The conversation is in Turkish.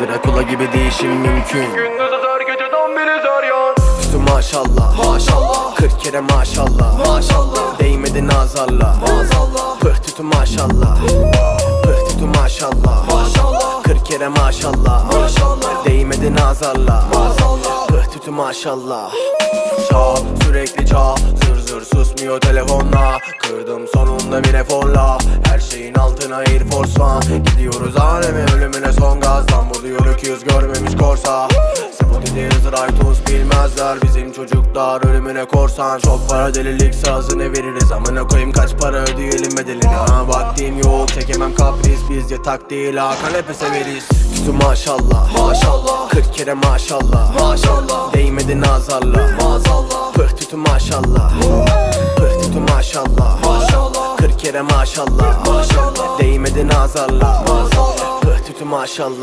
Drakula gibi değişim mümkün. Gündüz öter geceden biri zaryan Üstü maşallah. Maşallah. 40 kere maşallah. Maşallah. Değmedi nazarla. Maazallah Pıh tütü maşallah. Pıh tütü maşallah. Maşallah. 40 kere maşallah. Maşallah. Değmedi nazarla. Maazallah Pıh tütü maşallah. Çal sürekli çal Zır zır susmuyor telefonla. Kırdım sonunda bir eforla. Her şeyin altına Air Force One. Gidiyoruz aleme ölümüne son öküz görmemiş korsa Spotify iTunes bilmezler. Bizim çocuklar ölümüne korsan. Çok para delilik sazını veririz? Amına koyayım kaç para ödeyelim bedelini? Ha vaktim yok çekemem kapris. Biz yatak değil ha kanepe severiz. Tütü maşallah. Maşallah. 40 kere maşallah. Maşallah. Değmedi nazarla. Maazallah Pıh tütü maşallah. Pıh tütü maşallah. Maşallah. 40 kere maşallah. Maşallah. Değmedi nazarla. Maazallah Pıh tütü maşallah